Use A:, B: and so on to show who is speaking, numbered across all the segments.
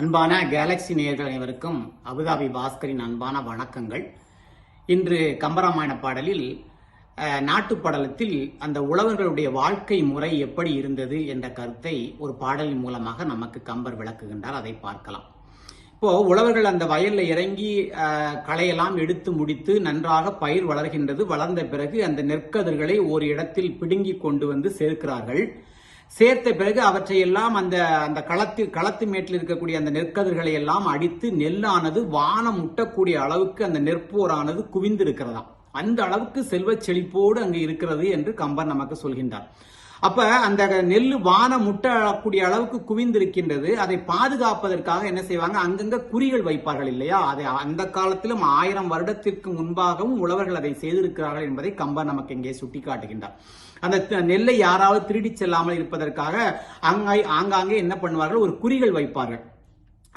A: அன்பான கேலக்ஸி நேயர்கள் அனைவருக்கும் அபுதாபி பாஸ்கரின் அன்பான வணக்கங்கள். இன்று கம்பராமாயண பாடலில் நாட்டுப்படலத்தில் அந்த உழவர்களுடைய வாழ்க்கை முறை எப்படி இருந்தது என்ற கருத்தை ஒரு பாடலின் மூலமாக நமக்கு கம்பர் விளக்குகின்றார். அதை பார்க்கலாம். இப்போ உழவர்கள் அந்த வயல்ல இறங்கி களையெல்லாம் எடுத்து முடித்து நன்றாக பயிர் வளர்கின்றது. வளர்ந்த பிறகு அந்த நெற்கதிர்களை ஒரு இடத்தில் பிடுங்கி கொண்டு வந்து சேர்க்கிறார்கள். சேர்த்த பிறகு அவற்றையெல்லாம் அந்த அந்த களத்து களத்து மேட்டில் இருக்கக்கூடிய அந்த நெற்கதிர்களை எல்லாம் அடித்து நெல்லானது வானம் முட்டக்கூடிய அளவுக்கு அந்த நெற்போரானது குவிந்து இருக்கிறதாம் அந்த அளவுக்கு செல்வ செழிப்போடு அங்கு இருக்கிறது என்று கம்பர் நமக்கு சொல்கின்றார். அப்ப அந்த நெல் வானம் முட்டக்கூடிய அளவுக்கு குவிந்திருக்கின்றது. அதை பாதுகாப்பதற்காக என்ன செய்வாங்க? அங்கங்க குறிகள் வைப்பார்கள் இல்லையா? அதை அந்த காலத்திலும் ஆயிரம் வருடத்திற்கு முன்பாகவும் உழவர்கள் அதை செய்திருக்கிறார்கள் என்பதை கம்பர் நமக்கு இங்கே சுட்டிக்காட்டுகின்றார். அந்த நெல்லை யாராவது திருடி செல்லாமல் இருப்பதற்காக அங்காய் ஆங்காங்கே என்ன பண்ணுவார்கள்? ஒரு குறிகள் வைப்பார்கள்.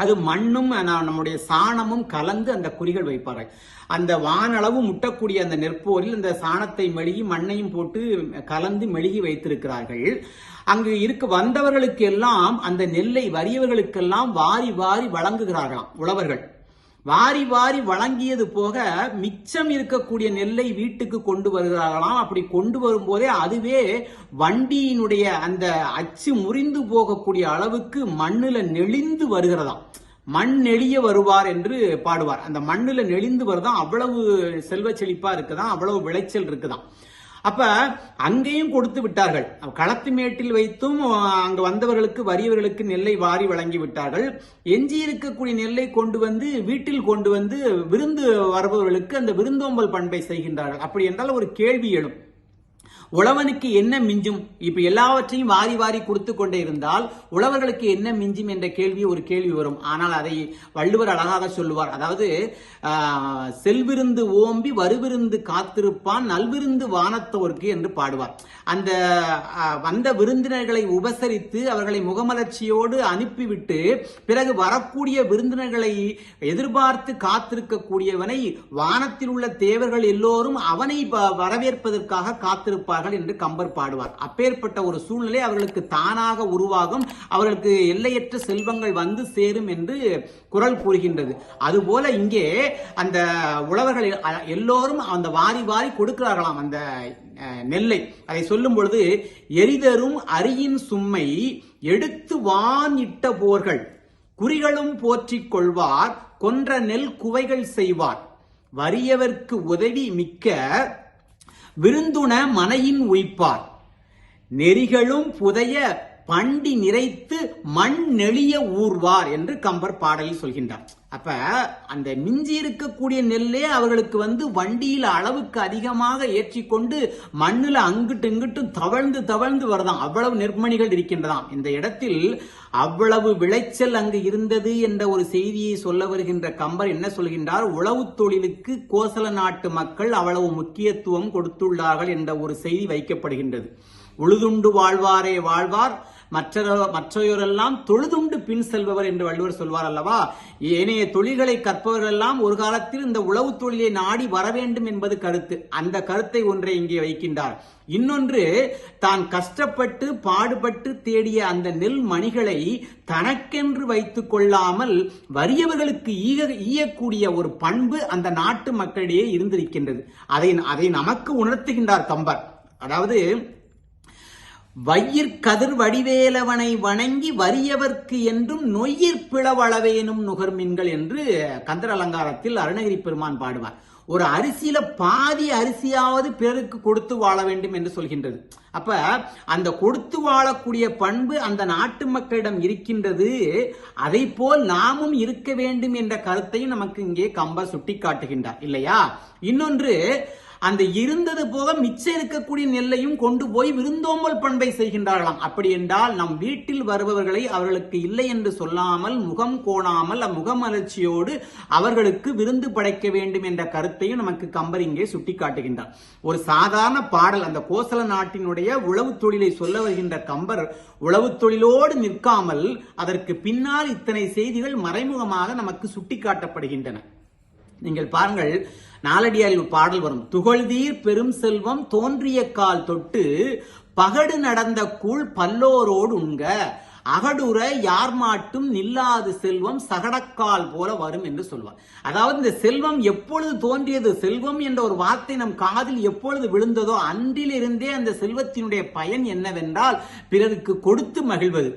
A: அது மண்ணும் நம்முடைய சாணமும் கலந்து அந்த குறிகள் வைப்பார்கள். அந்த வானளவு முட்டக்கூடிய அந்த நெற்போரில் இந்த சாணத்தை மெழுகி மண்ணையும் போட்டு கலந்து மெழுகி வைத்திருக்கிறார்கள். அங்கு இருக்க வந்தவர்களுக்கு எல்லாம் அந்த நெல்லை வறியவர்களுக்கெல்லாம் வாரி வாரி வழங்குகிறார்களாம் உழவர்கள். வாரி வாரி வழங்கியது போக மிச்சம் இருக்கக்கூடிய நெல்லை வீட்டுக்கு கொண்டு வருகிறார்களாம். அப்படி கொண்டு வரும்போதே அதுவே வண்டியினுடைய அந்த அச்சு முறிந்து போகக்கூடிய அளவுக்கு மண்ணுல நெளிந்து வருகிறதாம். மண் நெளிய வருவார் என்று பாடுவார். அந்த மண்ணுல நெளிந்து வருதான் அவ்வளவு செல்வ செழிப்பா இருக்குதான் அவ்வளவு விளைச்சல் இருக்குதான் அப்ப அங்கேயும் கொடுத்து விட்டார்கள். களத்து மேட்டில் வைத்தும் அங்கு வந்தவர்களுக்கு வறியவர்களுக்கு நெல்லை வாரி வழங்கி விட்டார்கள். எஞ்சி இருக்கக்கூடிய நெல்லை கொண்டு வந்து வீட்டில் கொண்டு வந்து விருந்து வருபவர்களுக்கு அந்த விருந்தோம்பல் பண்பை செய்கின்றார்கள். அப்படி என்றால் ஒரு கேள்வி எழும். உழவனுக்கு என்ன மிஞ்சும்? இப்ப எல்லாவற்றையும் வாரி வாரி கொடுத்து கொண்டே இருந்தால் உழவர்களுக்கு என்ன மிஞ்சும் என்ற கேள்வி ஒரு கேள்வி வரும். ஆனால் அதை வள்ளுவர் அழகாக சொல்லுவார். அதாவது செல்விருந்து ஓம்பி வருவிருந்து காத்திருப்பான் நல்விருந்து வானத்தோர்க்கு என்று பாடுவார். அந்த வந்த விருந்தினர்களை உபசரித்து அவர்களை முகமலர்ச்சியோடு அனுப்பிவிட்டு பிறகு வரக்கூடிய விருந்தினர்களை எதிர்பார்த்து காத்திருக்கக்கூடியவனை வானத்தில் உள்ள தேவர்கள் எல்லோரும் அவனை வ- வரவேற்பதற்காக காத்திருப்பார்கள் என்று கம்பர் பாடுவார். அப்பேற்பட்ட ஒரு சூழ்நிலை அவர்களுக்கு தானாக உருவாகும். அவர்களுக்கு எல்லையற்ற செல்வங்கள் வந்து சேரும் என்று குரல் கூறுகின்றது. அதுபோல இங்கே அந்த உழவர்கள் எல்லோரும் அந்த வாரி வாரி கொடுக்கிறார்களாம் அந்த நெல்லை. அதை சொல்லும் பொழுது எரிதரும் அரியின் சும்மை எடுத்து வானிட்ட போர்கள். குறிகளும் போற்றிக் கொள்வார் கொன்ற நெல் குவைகள் செய்வார். வறியவர்க்கு உதவி மிக்க விருந்துண மனையின் உய்ப்பார். நெறிகளும் புதைய பண்டி நிறைத்து மண் நெளிய ஊர்வார் என்று கம்பர் பாடலில் சொல்கின்றார். அப்ப அந்த மிஞ்சி இருக்கக்கூடிய நெல்லே அவர்களுக்கு வந்து வண்டியில அளவுக்கு அதிகமாக ஏற்றிக்கொண்டு மண்ணில் அங்கிட்டு இங்கிட்டும் தவழ்ந்து தவழ்ந்து வருதான் அவ்வளவு நெற்மணிகள் இருக்கின்றதாம். இந்த இடத்தில் அவ்வளவு விளைச்சல் அங்கு இருந்தது என்ற ஒரு செய்தியை சொல்ல வருகின்ற கம்பர் என்ன சொல்கின்றார்? உழவு தொழிலுக்கு கோசல நாட்டு மக்கள் அவ்வளவு முக்கியத்துவம் கொடுத்துள்ளார்கள் என்ற ஒரு செய்தி வைக்கப்படுகின்றது. உழுதுண்டு வாழ்வாரே வாழ்வார். மற்றையோரெல்லாம் தொழுதுண்டு பின் செல்பவர் என்று வள்ளுவர் சொல்வார் அல்லவா? ஏனைய தொழில்களை கற்பவரெல்லாம் ஒரு காலத்தில் இந்த உழவு தொழிலை நாடி வர வேண்டும் என்பது கருத்து. அந்த கருத்தை ஒன்றை இங்கே வைக்கின்றார். இன்னொன்று தான் கஷ்டப்பட்டு பாடுபட்டு தேடிய அந்த நெல் மணிகளை தனக்கென்று வைத்துக் கொள்ளாமல் வறியவர்களுக்கு ஈக ஈயக்கூடிய ஒரு பண்பு அந்த நாட்டு மக்களிடையே இருந்திருக்கின்றது. அதை அதை நமக்கு உணர்த்துகின்றார் கம்பர் அதாவது வையிற்கதிர் வடிவேலவனை வணங்கி வறியவர்க்கு என்றும் நொய்யிற் பிளவளவேனும் நுகர்மின்கள் என்று கந்தர் அலங்காரத்தில் அருணகிரி பெருமான் பாடுவார். ஒரு அரிசியில பாதி அரிசியாவது பிறருக்கு கொடுத்து வாழ வேண்டும் என்று சொல்கின்றது. அப்ப அந்த கொடுத்து வாழக்கூடிய பண்பு அந்த நாட்டு மக்களிடம் இருக்கின்றது. அதை போல் நாமும் இருக்க வேண்டும் என்ற கருத்தையும் நமக்கு இங்கே கம்பர் சுட்டிக்காட்டுகின்றார். இல்லையா? இன்னொன்று அந்த இருந்தது போக மிச்சம் இருக்கக்கூடிய நெல்லையும் கொண்டு போய் விருந்தோம்பல் பண்பை செய்கின்றார்களாம். அப்படி என்றால் நம் வீட்டில் வருபவர்களை அவர்களுக்கு இல்லை என்று சொல்லாமல் முகம் கோணாமல் அம்முகமலர்ச்சியோடு அவர்களுக்கு விருந்து படைக்க வேண்டும் என்ற கருத்தையும் நமக்கு கம்பர் இங்கே சுட்டிக்காட்டுகின்றார். ஒரு சாதாரண பாடல் அந்த கோசல நாட்டினுடைய உழவு தொழிலை சொல்ல வருகின்ற கம்பர் உழவு தொழிலோடு நிற்காமல் அதற்கு பின்னால் இத்தனை செய்திகள் மறைமுகமாக நமக்கு சுட்டிக்காட்டப்படுகின்றன. நீங்கள் பாருங்கள் நாலடியாரில் ஒரு பாடல் வரும். துகள்தீர் பெரும் செல்வம் தோன்றிய கால் தொட்டு பகடு நடந்த கூழ் பல்லோரோடு உண்க. அகடுற யார் மாட்டும் நில்லாது செல்வம் சகடக்கால் போல வரும் என்று சொல்வார். அதாவது இந்த செல்வம் எப்பொழுது தோன்றியது செல்வம் என்ற ஒரு வார்த்தை நம் காதில் எப்பொழுது விழுந்ததோ அன்றிலிருந்தே அந்த செல்வத்தினுடைய பயன் என்னவென்றால் பிறருக்கு கொடுத்து மகிழ்வது.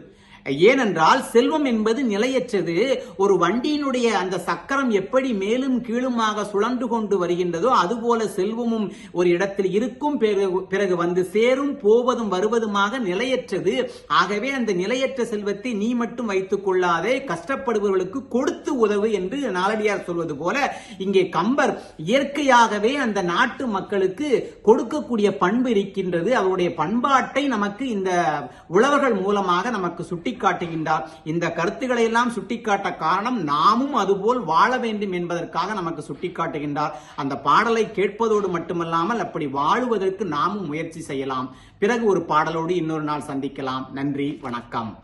A: ஏனென்றால் செல்வம் என்பது நிலையற்றது. ஒரு வண்டியினுடைய அந்த சக்கரம் எப்படி மேலும் கீழுமாக சுழன்று கொண்டு வருகின்றதோ அதுபோல செல்வமும் ஒரு இடத்தில் இருக்கும் பிறகு பிறகு வந்து சேரும் போவதும் வருவதுமாக நிலையற்றது. ஆகவே அந்த நிலையற்ற செல்வத்தை நீ மட்டும் வைத்துக் கொள்ளாதே கஷ்டப்படுபவர்களுக்கு கொடுத்து உதவு என்று நாளடியார் சொல்வது போல இங்கே கம்பர் இயற்கையாகவே அந்த நாட்டு மக்களுக்கு கொடுக்கக்கூடிய பண்பு இருக்கின்றது. அவருடைய பண்பாட்டை நமக்கு இந்த உழவர்கள் மூலமாக நமக்கு சுட்டிக்காட்டுகின்றார். இந்த கருத்துக்களை எல்லாம் சுட்டிக்காட்ட காரணம் நாமும் அதுபோல் வாழ வேண்டும் என்பதற்காக நமக்கு சுட்டிக்காட்டுகின்றார். அந்த பாடலை கேட்பதோடு மட்டுமல்லாமல் அப்படி வாழுவதற்கு நாமும் முயற்சி செய்யலாம். பிறகு ஒரு பாடலோடு இன்னொரு நாள் சந்திக்கலாம். நன்றி வணக்கம்.